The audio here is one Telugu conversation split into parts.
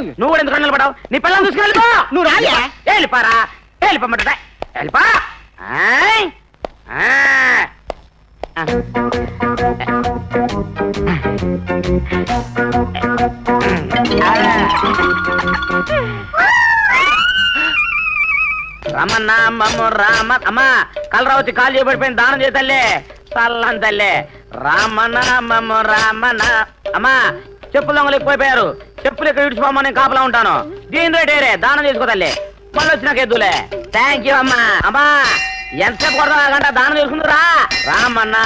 నువ్వు కూడా ఎందుకు నిలబడావు నీ పిల్లలు చూసుకుని వెళ్ళిపో. నువ్వు రాలే? వెళ్ళిపోరా. వెళ్ళిపోమంటే వెళ్ళిపో. ఆయ్. ఆ. రమన్న మమ్మ రామ అమ్మా కలరావతి కాలు చేయబడిపోయింది దానం చేతల్లే చల్లని తల్లే. రామన్న మమ్మ రామన్న అమ్మా చెప్పులు దొంగలు ఎక్కువైపోయారు చెప్పులు ఇక్కడ ఇడిచిపోమని నేను కాపలా ఉంటాను. దీని రేటేరే దానం చేసుకోతల్లే మళ్ళీ వచ్చినాక ఎద్దులే. థ్యాంక్ యూ అమ్మా. అమ్మా ఎంతసేపు కొడతా గంట? దానం చేసుకుందిరా రామన్న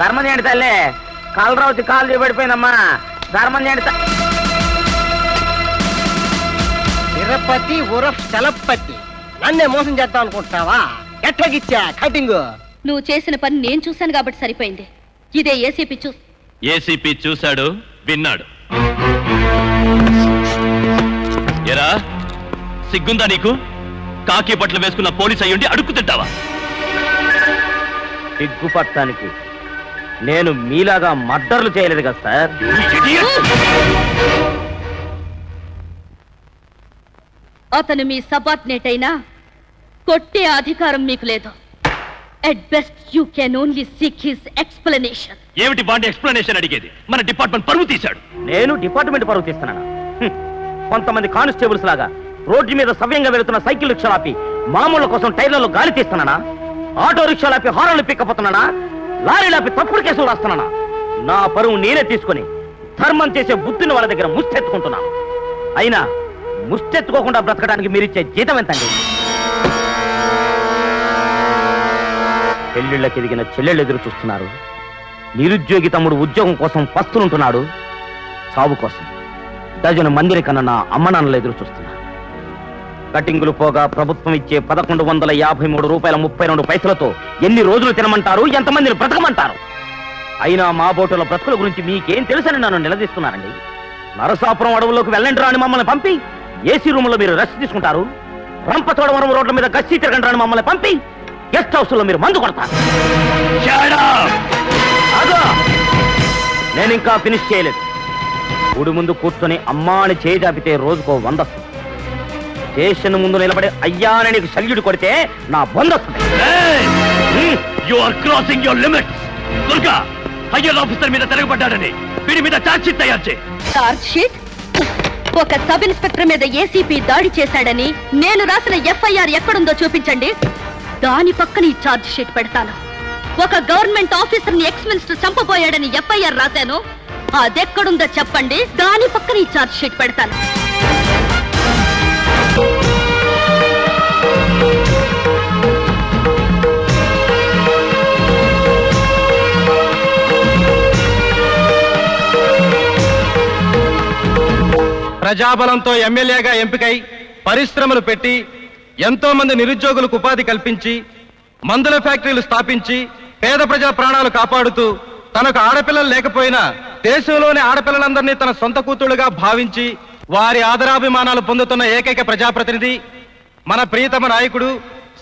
ధర్మం చేయండి తల్లి. కలరావతి కాలు చేయబడిపోయిందమ్మా ధర్మం చేయండి తిరుపతి ఉరఫ్ చలపతి. నన్నే మోసం చేద్దాం అనుకుంటున్నావా? ఎట్లాగిచ్చా కటింగ్. నువ్వు చేసిన పని నేను చూశాను కాబట్టి సరిపోయింది. ఇదే ఏసీపీ చూ ఏసీపీ చూశాడు విన్నాడు. ఎరా సిగ్గుందా నీకు? కాకి బట్టలు వేసుకున్న పోలీస్ అయ్యుండి అడుక్కు తింటావా? సిగ్గుపడటానికి నేను మీలాగా మర్డర్లు చేయలేదు కదా సార్. అతను మీ సబార్డినేట్ అయినా కొట్టే అధికారం మీకు లేదు. At best you can only seek his explanation ఏమిటి బాండి ఎక్స్ప్లెనేషన్ అడిగేది? మన డిపార్ట్మెంట్ పరువు తీశాడు. నేను డిపార్ట్మెంట్ పరువు తీస్తున్నాను. కొంతమంది కానిస్టేబుల్స్ లాగా రోడ్డు మీద సవ్యంగా వెళుతున్న సైకిల్ రిక్షాలాపి మామూలు కోసం టైర్లలో గాలి తీస్తున్నానా? ఆటో రిక్షాలాపి హారన్లు పిక్కపోతున్నానా? లారీలాపి తప్పుడు కేసులు రాస్తున్నానా? నా పరువు నేనే తీసుకొని ధర్మం చేసే బుద్ధిని వాళ్ళ దగ్గర ముష్టెత్తుకుంటున్నాను. అయినా ముష్టెత్తుకోకుండా బ్రతకడానికి మీరిచ్చే జీతం ఎంతండి? పెళ్ళిళ్ళకి ఎదిగిన చెల్లెళ్ళు ఎదురు చూస్తున్నారు. నిరుద్యోగి తమ్ముడు ఉద్యోగం కోసం పస్తులుంటున్నాడు. సాగు కోసం. డజను మందిరి కన్నా నా అమ్మనాన్నలు ఎదురు చూస్తున్నారు. కటింగులు పోగా ప్రభుత్వం ఇచ్చే పదకొండు వందల యాభై మూడు రూపాయల ముప్పై రెండు పైసలతో ఎన్ని రోజులు తినమంటారు ఎంతమందిని బ్రతకమంటారు? అయినా మా బోటుల బ్రతుకుల గురించి మీకేం తెలుసని నన్ను నిలదీస్తున్నారండి. నరసాపురం అడవుల్లోకి వెళ్ళండి రాని మమ్మల్ని పంపి ఏసీ రూములో మీరు రెస్ట్ తీసుకుంటారు. రంపచోడవరం రోడ్ల మీద గస్తీ తిరగండి రాని మమ్మల్ని పంపి గెస్ట్ హౌస్లో మీరు మందు కొడతారు! నేను ఇంకా ఫినిష్ చేయలేదు. గుడి ముందు కూర్చొని అమ్మా అని చేయి చాపితే రోజుకో వంద. స్టేషన్ ముందు నిలబడి అయ్యా అని నీకు సల్యూట్ కొడితే నా! దుర్గా హయ్యర్ ఆఫీసర్ మీద తిరగబడ్డాడని వీడి మీద ఛార్జ్ షీట్ తయారు చేయి. షీట్? ఒక సబ్ ఇన్స్పెక్టర్ మీద ఏసీపీ దాడి చేశాడని నేను రాసిన ఎఫ్ఐఆర్ ఎక్కడుందో చూపించండి. దాని పక్కన ఈ చార్జ్ షీట్ పెడతాను. ఒక గవర్నమెంట్ ఆఫీసర్ని ఎక్స్ మినిస్టర్ చంపబోయాడని ఎఫ్ఐఆర్ రాశాను. అదెక్కడుందో చెప్పండి. దాని పక్కన ఈ చార్జ్ షీట్ పెడతాను. ప్రజాబలంతో ఎమ్మెల్యేగా ఎంపికై పరిశ్రమలు పెట్టి ఎంతో మంది నిరుద్యోగులకు ఉపాధి కల్పించి మందుల ఫ్యాక్టరీలు స్థాపించి పేద ప్రజా ప్రాణాలు కాపాడుతూ తనకు ఆడపిల్లలు లేకపోయినా దేశంలోని ఆడపిల్లలందరినీ తన సొంత కూతుళ్ళుగా భావించి వారి ఆదరాభిమానాలు పొందుతున్న ఏకైక ప్రజాప్రతినిధి మన ప్రియతమ నాయకుడు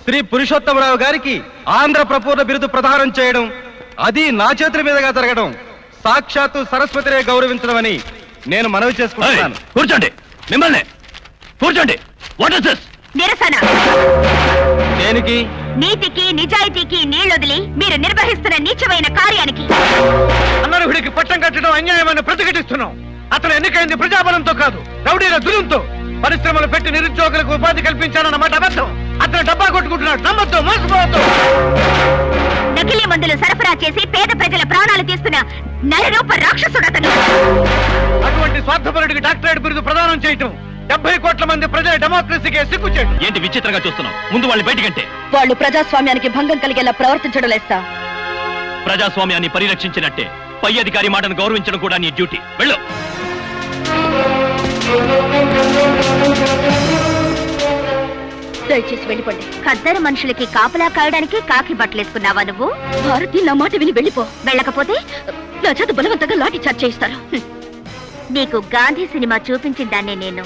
శ్రీ పురుషోత్తమరావు గారికి ఆంధ్ర ప్రపూర్ణ బిరుదు ప్రదానం చేయడం అది నా చేతుల మీదుగా జరగడం సాక్షాత్తు సరస్వతినే గౌరవించడం అని నేను మనవి చేసుకుంటున్నాను. కూర్చోండి. మిమ్మల్ని. కూర్చోండి. వాట్ ఇస్ దిస్ నిరసన. దేనికి? నీతికి నిజాయితీకి నీళ్ళొదిలి మీరు నిర్వహిస్తున్న నీచమైన కార్యానికి. అనర్హుడికి పట్టం కట్టడం అన్యాయమని ప్రతిఘటిస్తున్నాం. అతను ఎన్నికైంది ప్రజాబలంతో కాదు రౌడీల దురంతో. పరిశ్రమలు పెట్టి నిరుద్యోగులకు ఉపాధి కల్పించాలన్న మాట అబద్ధం. అతను డబ్బా కొట్టుకుంటున్నాడు నమ్మద్దు మోసపోవద్దు. నకిలీ మందులు సరఫరా చేసి పేద ప్రజల ప్రాణాలు తీస్తున్న నరరూప రాక్షసుడతను. అటువంటి స్వార్థపరుడికి డాక్టరేట్ బిరుదు ప్రదానం చేయటం డెబ్బై కోట్ల మంది ప్రజల డెమోక్రసీకి సిగ్గుచేటు ఏంటి విచిత్రంగా చూస్తున్నాం ముందు వాళ్ళని బయటికంటే వాళ్ళు ప్రజాస్వామ్యానికి భంగం కలిగేలా ప్రవర్తించడం లేస్తా ప్రజాస్వామ్యాన్ని పరిరక్షించినట్టే పై అధికారి మాటను గౌరవించడం కూడా నీ డ్యూటీ. వెళ్ళు. దయచేసి వెళ్ళిపోండి. ఖద్దరు మనుషులకి కాపలా కాయడానికి కాకి బట్టలేసుకున్నావా నువ్వు? భారతి నా మాట విని వెళ్ళిపో. వెళ్ళకపోతే నా చేత బలవంతంగా లాఠీ చార్జ్ చేయిస్తారు. నీకు గాంధీ సినిమా చూపించిన దాన్నే నేను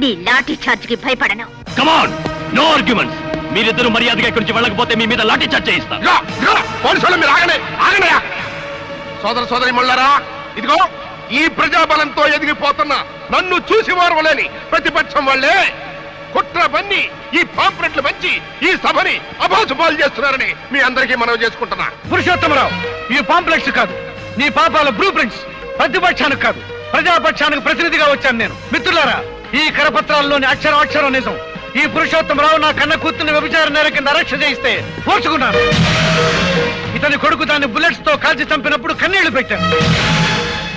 నీ లాఠీ చార్జ్కి భయపడను కమాన్ నో ఆర్గ్యుమెంట్స్ మీరిద్దరు మర్యాదగా ఇక్కడి నుంచి వెళ్ళకపోతే మీ మీద లాఠీ చార్జ్ చేయిస్తారు పోలీసులు మీరు ఆగనే ఆగనయా సోదర సోదరి ముళ్ళారా ఇదిగో ఈ ప్రజాబలంతో ఎదిగిపోతున్న నన్ను చూసి వారవలేని ప్రతిపక్షం వాళ్ళే. కుట్ర బన్ని ఈ పాంప్లెట్లు మంచి ఈ సభని అభాసుపాలు చేస్తున్నారని మీ అందరికీ మనవి చేసుకుంటున్నా. పురుషోత్తమరావు ఈ పాంప్లెక్స్ కాదు నీ పాపాల బ్లూ ప్రింట్స్ ప్రతిపక్షానికి కాదు ప్రజాపక్షానికి ప్రతినిధిగా వచ్చాను నేను. మిత్రులారా ఈ కరపత్రాల్లోని అక్షరం అక్షరం నిజం. ఈ పురుషోత్తమరావు నా కన్న కూతుర్ని వ్యభిచార నేర కింద అరెస్ట్ చేయిస్తే పోర్చుకున్నాను ఇతని కొడుకు దాన్ని బుల్లెట్స్తో కాల్చి చంపినప్పుడు కన్నీళ్ళు పెట్టాను.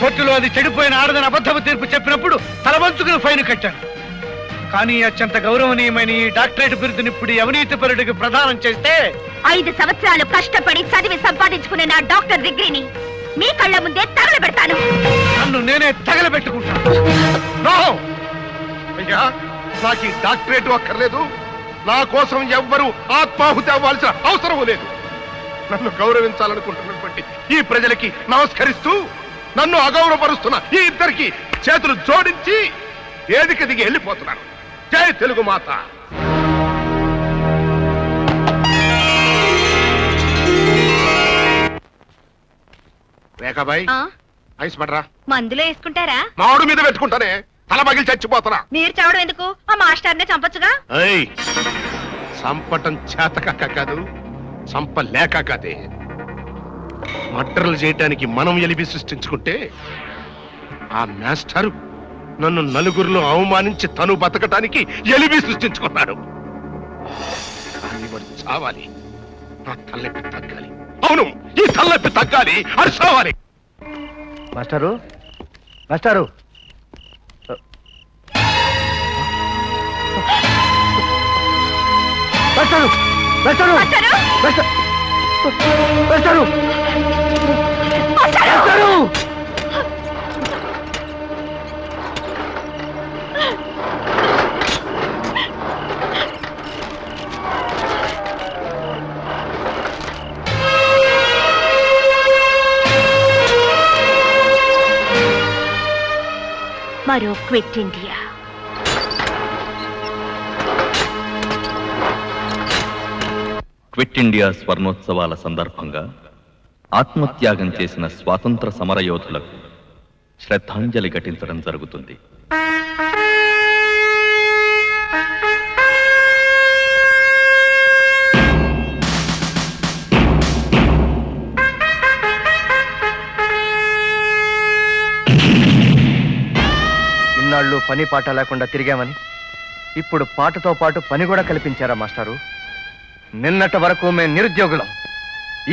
కోర్టులో అది చెడిపోయిన ఆడదని అబద్ధపు తీర్పు చెప్పినప్పుడు తలవంచుకుని ఫైన్ కట్టాను. కానీ అత్యంత గౌరవనీయమైన ఈ డాక్టరేట్ బిరుదుని ఇప్పుడు అవినీతి పరుడికి ప్రదానం చేస్తే ఐదు సంవత్సరాలు కష్టపడి చదివి సంపాదించుకునే నా డాక్టర్ డిగ్రీని మీ కళ్ళ ముందే తగలబెడతాను. నన్ను నేనే తగలబెట్టుకుంటాను! అయ్యా నాకు ఈ డాక్టరేట్ అక్కర్లేదు. నా కోసం ఎవ్వరూ ఆత్మాహుతి అవ్వాల్సిన అవసరం లేదు. నన్ను గౌరవించాలనుకుంటున్నటువంటి ఈ ప్రజలకి నమస్కరిస్తూ నన్ను అగౌరవపరుస్తున్న ఈ ఇద్దరికి చేతులు జోడించి వేదిక దిగి వెళ్ళిపోతున్నాను. జై తెలుగు మాత. రేఖాబాయ్ ఐస్ పడరా? మందులో వేసుకుంటారా? మామిడి మీద పెట్టుకుంటానే. తల పగిలి చచ్చిపోతున్నా. మీరు చావడం ఎందుకు? ఆ మాస్టర్నే చంపొచ్చుగా? ఏయ్ చంపటం చేతకాక కాదు చంపలేక కాదే. చేయటానికి మనం ఎలిపి సృష్టించుకుంటే ఆ మాస్టరు నన్ను నలుగురిలో అవమానించి తను బతకటానికి ఎలిపి సృష్టించుకున్నాడు. కానీ వాడు చావాలి. నా తలనొప్పి తగ్గాలి. అవును ఈ తలనొప్పి తగ్గాలి. అది చావాలి మాస్టారు మాస్టారు. మాస్టారు మాస్టర్- మాస్టారు మాస్టారు మరో క్విట్ ఇండియా. క్విట్ ఇండియా స్వర్ణోత్సవాల సందర్భంగా ఆత్మత్యాగం చేసిన స్వాతంత్ర సమరయోధులకు శ్రద్ధాంజలి ఘటించడం జరుగుతుంది. ఇన్నాళ్ళు పని పాట లేకుండా తిరిగామని ఇప్పుడు పాటతో పాటు పని కూడా కల్పించారా మాస్టారు? నిన్నటి వరకు మేము నిరుద్యోగులం.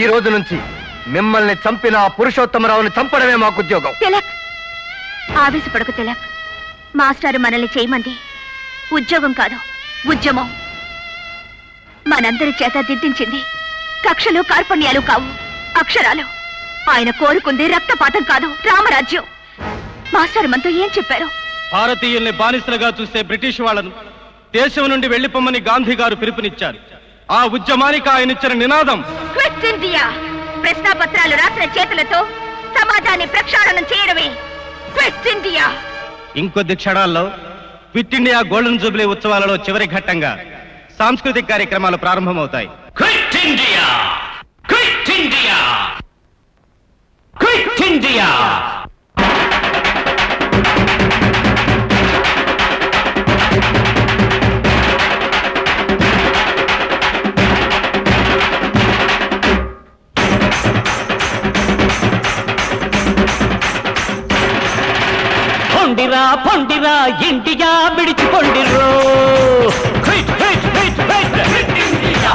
ఈ రోజు నుంచి మిమ్మల్ని చంపిన ఆ పురుషోత్తమరావుని చంపడమే మాకు ఉద్యోగం తిలక్! ఆవేశపడకు తిలక్. మాస్టారు మనల్ని చేయమంది ఉద్యోగం కాదు ఉద్యమం. మనందరి చేత దిద్దించింది కక్షలు కార్పణ్యాలు కావు అక్షరాలు. ఆయన కోరుకుంది రక్తపాతం కాదు రామరాజ్యం. మాస్టారు మనతో ఏం చెప్పారు? భారతీయుల్ని బానిసలుగా చూసే బ్రిటిష్ వాళ్ళను దేశం నుండి వెళ్ళిపోమ్మని గాంధీ గారు పిలుపునిచ్చారు. ఆ ఉద్యమానికి ఆయన ఇచ్చిన నినాదం. క్విట్ ఇండియా ప్రశ్నాపత్రాలు రాసిన చేతులతో సమాజాన్ని ప్రక్షాళనం చేయడమే. క్విట్ ఇండియా ఇంకొద్ది క్షణాల్లో క్విట్ ఇండియా గోల్డెన్ జూబ్లీ ఉత్సవాలలో చివరి ఘట్టంగా సాంస్కృతిక కార్యక్రమాలు ప్రారంభమవుతాయి. Quit India! Quit India! Quit India! పొండిరా పొండిరా ఇండియా విడిచిపొండిరో ఇండియా.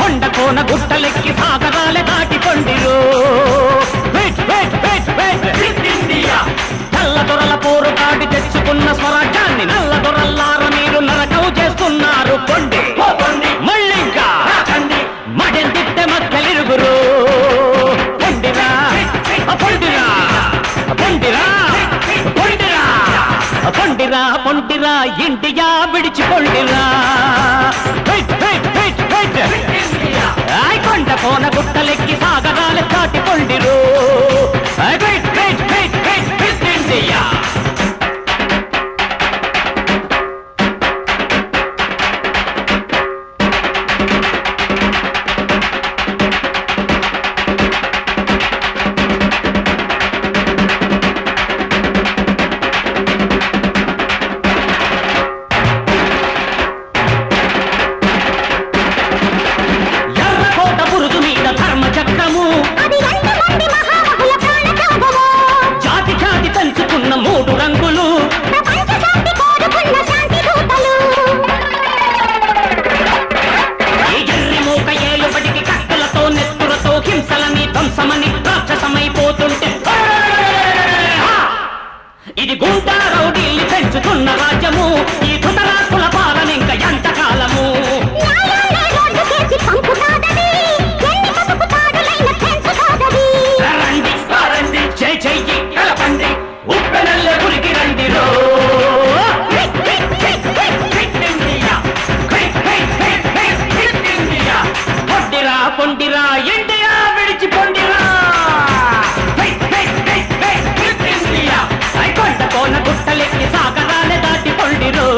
కొండ కోన గుట్టలెక్కి సాగరాలే దాటిపొండిరో నల్ల దొరల పోరు దాటి తెచ్చుకున్న స్వరాజ్యాన్ని నల్ల దొరల్లార మీరు నరకం చేస్తున్నారు. పొండి పొండిరా పొండిరా ఇండియా విడిచిపొండిరా కొండ కోన గుట్టలెక్కి సాగరాలు హైట్ ఇండియా. రండి కలపండి ఉప్పెనల్ల గురికి రండి రో. పొండిరా పొండిరా ఇండియా విడిచి పొండిరా. కొండ కోన గుట్టలెక్కి సాగరాన్ని దాటి పొండిరో.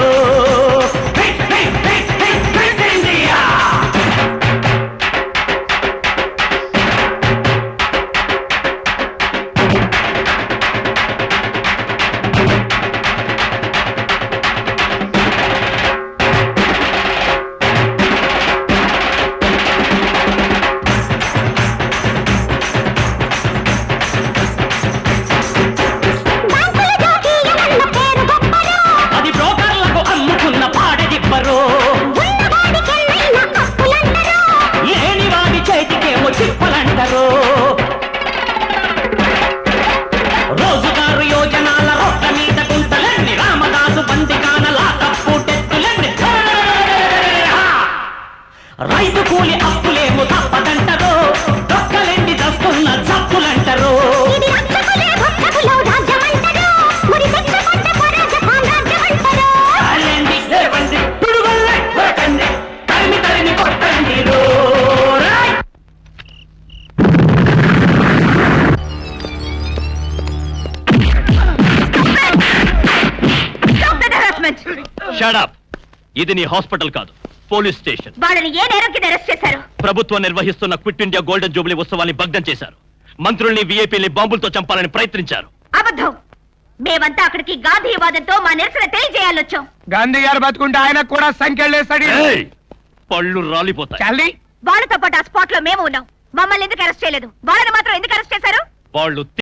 ఇది నీ హాస్పిటల్ కాదు పోలీస్ స్టేషన్. వాళ్ళని ఏ నేరం కింద అరెస్ట్ చేశారు? ప్రభుత్వం నిర్వహిస్తున్న క్విట్ ఇండియా గోల్డెన్ జూబ్లీ ఉత్సవాన్ని భగ్నం చేశారు. మంత్రుల్ని వీఐపీని బాంబులతో చంపాలని ప్రయత్నించారు. అబద్ధం! మేమంతా అక్కడికి గాంధీవాదంతో మా నిరసన తెలియజేయాలొచ్చాం. గాంధీ గారు బతుకుంటే ఆయన కూడా సంఖ్యలేస్తాడు ఏయ్! పళ్ళు రాలిపోతాయి. చల్లి వాళ్ళతో పాటు ఆ స్పాట్లో మేము ఉన్నాం. మమ్మల్ని ఎందుకు అరెస్ట్ చేయలేదు? వాళ్ళని మాత్రం ఎందుకు అరెస్ట్ చేశారు? వాళ్ళు